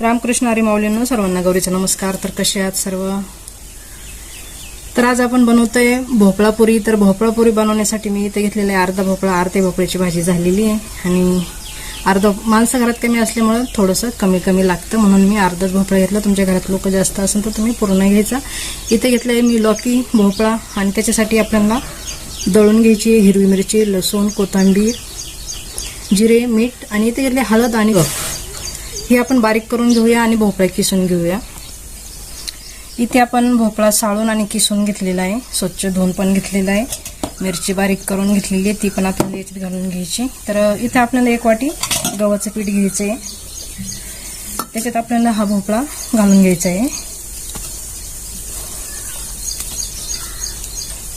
रामकृष्ण हरी माऊलींनो सर्वांना गौरीचा नमस्कार. तर कसे आहात सर्व? तर आज आपण बनवतोय भोपळा पुरी. तर भोपळा पुरी बनवण्यासाठी मी इथे घेतलेले आहे अर्धा भोपळा अर्धे भोपळ्याची भाजी झालेली आहे. आणि अर्ध माणसं घरात कमी असल्यामुळं थोडंसं कमी कमी लागतं. म्हणून मी अर्धाच भोपळा घेतला. तुमच्या घरात लोक जास्त असेल तर तुम्ही पूर्ण घ्यायचा. इथे घेतलं आहे मी लौकी भोपळा आणि त्याच्यासाठी आपल्याला दळून घ्यायची हिरवी मिरची लसूण कोथिंबीर जिरे मीठ आणि इथे घेतले हळद आणि गप हे आपण बारीक करून घेऊया आणि भोपळा किसून घेऊया. इथे आपण भोपळा साळून आणि किसून घेतलेला आहे. स्वच्छ धुवून पण घेतलेला आहे. मिरची बारीक करून घेतलेली आहे. ती पण आपण याच्यात घालून घ्यायची. तर इथे आपल्याला एक वाटी गव्हाचं पीठ घ्यायचं आहे त्याच्यात आपल्याला हा भोपळा घालून घ्यायचा आहे.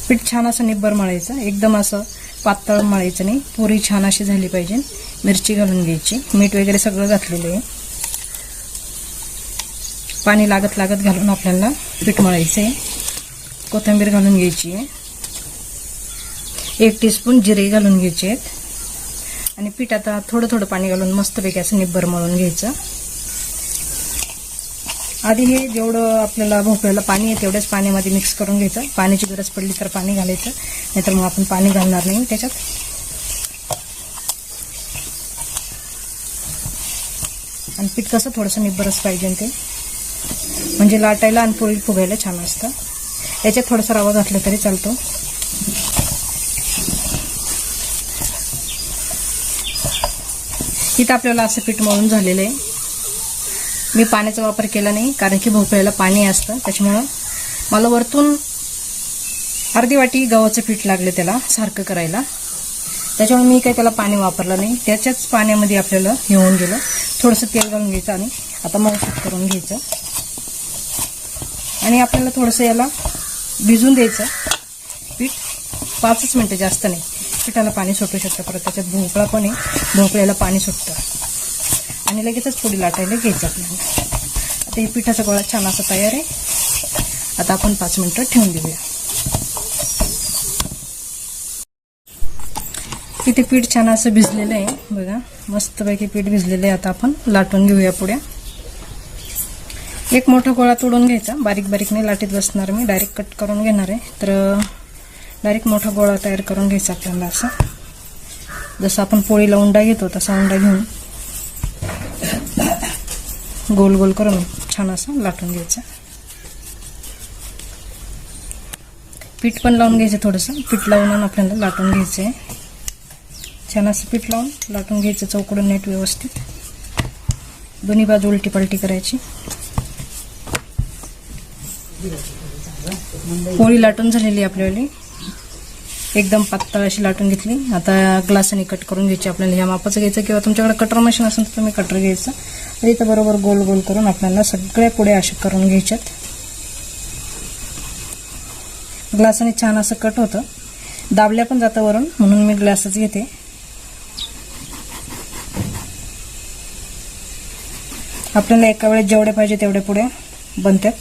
पीठ छान असं निब्बर मळायचं. एकदम असं पातळ मळायचं नाही. पुरी छान अशी झाली पाहिजे. मिरची घालून घ्यायची. मीठ वगैरे सगळं घातलेलं आहे. पाणी लागत लागत घालून आपल्याला पीठ मळायचं आहे कोथिंबीर घालून घ्यायची. आहे एक टीस्पून जिरे घालून घ्यायचे आहेत. आणि पीठ आता थोडं थोडं पाणी घालून मस्तपैकी असं निब्बर मळून घ्यायचं. आधी हे जेवढं आपल्याला भोपळ्याला पाणी आहे तेवढ्याच पाण्यामध्ये मिक्स करून घ्यायचं. पाण्याची गरज पडली तर पाणी घालायचं. नाहीतर मग आपण पाणी घालणार नाही त्याच्यात. आणि पीठ कसं थोडंसं निब्बरच पाहिजे ते. म्हणजे लाटायला आणि पोळी फुगायला छान असतं याच्यात थोडासा रवा घातला तरी चालतो. इथं आपल्याला असं पीठ मळून झालेलं आहे. मी पाण्याचा वापर केला नाही कारण की भोपळ्याला पाणी असतं त्याच्यामुळं मला वरतून अर्धी वाटी गव्हाचं पीठ लागलं त्याला सारखं करायला. त्याच्यामुळे मी काही त्याला पाणी वापरलं नाही. त्याच्याच पाण्यामध्ये आपल्याला हे होऊन गेलं. थोडंसं तेल घालून घ्यायचं आणि आता मऊ करून घ्यायचं. आणि आपल्याला थोडंसं याला भिजून द्यायचं. पीठ पाचच मिनटं जास्त नाही. पिठाला पाणी सुटू शकतं. परत त्याच्यात भोपळा पण आहे. भोपळ्याला पाणी सुटतं. आणि लगेचच पुढे लाटायला घ्यायचं आपल्याला. आता हे पिठाचा गोळा छान असा तयार आहे. आता आपण पाच मिनटं ठेवून देऊया. इथे पीठ छान असं भिजलेलं आहे. बघा मस्तपैकी पीठ भिजलेलं आहे. आता आपण लाटून घेऊया पुढ्या एक मोठा गोळा तोडून घ्यायचा. बारीक बारीक नाही लाटीत बसणार मी. डायरेक्ट कट करून घेणार आहे. तर डायरेक्ट मोठा गोळा तयार करून घ्यायचा आपल्याला असं. जसं आपण पोळीला उंडा घेतो तसा उंडा घेऊन गोल गोल करून छान असं लाटून घ्यायचं. पीठ पण लावून घ्यायचं थोडंसं. पीठ लावून आपल्याला लाटून घ्यायचं आहे. छान असं पीठ लावून लाटून घ्यायचं चौकडून नेट व्यवस्थित. दोन्ही बाजू उलटी पलटी करायची. पोळी लाटून झालेली आपल्याला एकदम पातळ अशी लाटून घेतली. आता ग्लासाने कट करून घ्यायची आपल्याला. ह्या मापाचं घ्यायचं किंवा तुमच्याकडे कटर मशीन असेल तर तुम्ही कटर घ्यायचं. तर इथं बरोबर गोल गोल करून आपल्याला सगळ्या पुढे असे करून घ्यायच्यात ग्लासाने छान असं कट होतं. दाबल्या पण जातं वरून. म्हणून मी ग्लासच घेते. आपल्याला एका वेळेस जेवढे पाहिजे तेवढे पुढे बनतात.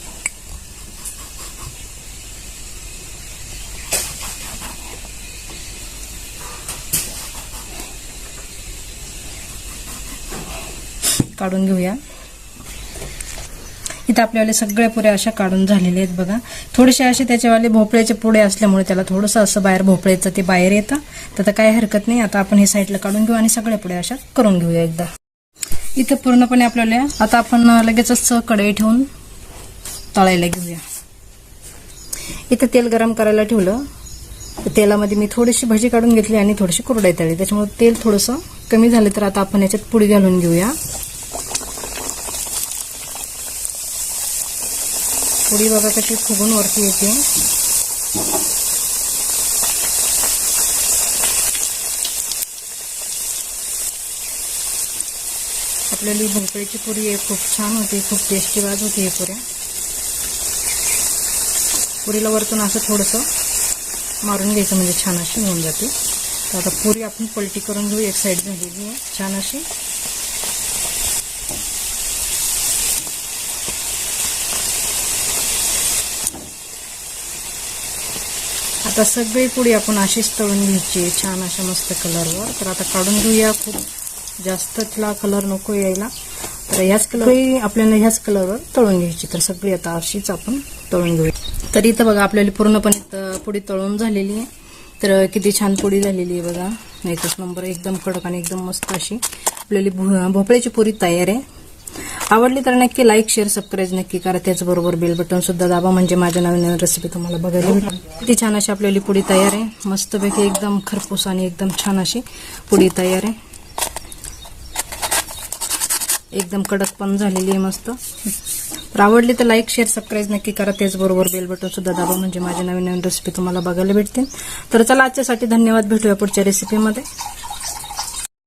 काढून घेऊया. इथं आपल्यावाले सगळ्या पुऱ्या अशा काढून झालेल्या आहेत बघा. थोडेसे असे त्याच्यावाले भोपळ्याचे पुढे असल्यामुळे त्याला थोडंसं असं बाहेर भोपळ्याचं ते बाहेर येतं. तर आता काही हरकत नाही. आता आपण हे साईडला काढून घेऊ आणि सगळ्या पुढे अशा करून घेऊया एकदा. इथं पूर्णपणे आपल्याला आता आपण लगेचच कढई ठेवून तळायला घेऊया. इथं तेल गरम करायला ठेवलं. तेलामध्ये मी थोडीशी भजी काढून घेतली आणि थोडीशी कुरडाई तळली. त्याच्यामुळे तेल थोडंसं कमी झालं तर आता आपण याच्यात पुडी घालून घेऊया. पुडी बघा कशी फुगून वरती येते. आपल्याली भोपळ्याची पुरी आहे खूप छान होती खूप टेस्टी वाज होती हे पुऱ्या. पुरीला वरतून असं थोडंसं मारून घ्यायचं म्हणजे छान अशी होऊन जाते. तर आता पुरी आपण पलटी करून घेऊ एक साईड झालेली आहे छान अशी. आता सगळी पुडी आपण अशीच तळून घ्यायची. छान अशा मस्त कलरवर. तर आता काढून घेऊया खूप जास्त तिला कलर नको यायला. तर ह्याच कलर आपल्याला ह्याच कलरवर तळून घ्यायची. तर सगळी आता अशीच आपण तळून घेऊया. तर इथं बघा आपल्याला पूर्णपणे त- पुडी तळून झालेली आहे. तर किती छान पुडी झालेली आहे बघा. एकच नंबर एकदम कडक आणि एकदम मस्त अशी आपल्याला भो- भोपळ्याची पुरी तयार आहे. आवडली तर नक्की लाईक शेअर सबस्क्राईब नक्की करा. त्याचबरोबर बेल बटन सुद्धा दाबा. म्हणजे माझ्या नवीन नवीन रेसिपी तुम्हाला बघायला भेटेल किती छान अशी आपल्याली पुडी तयार आहे. मस्तपैकी एकदम खरपूस आणि एकदम छान अशी पुडी तयार आहे. एकदम कडक पण झालेली आहे मस्त. तर आवडली तर लाईक शेअर सबस्क्राईब नक्की करा. त्याचबरोबर बेल बटन सुद्धा दाबा. म्हणजे माझ्या नवीन नवीन रेसिपी तुम्हाला बघायला भेटतील. तर चला आजच्यासाठी धन्यवाद. भेटूया पुढच्या रेसिपीमध्ये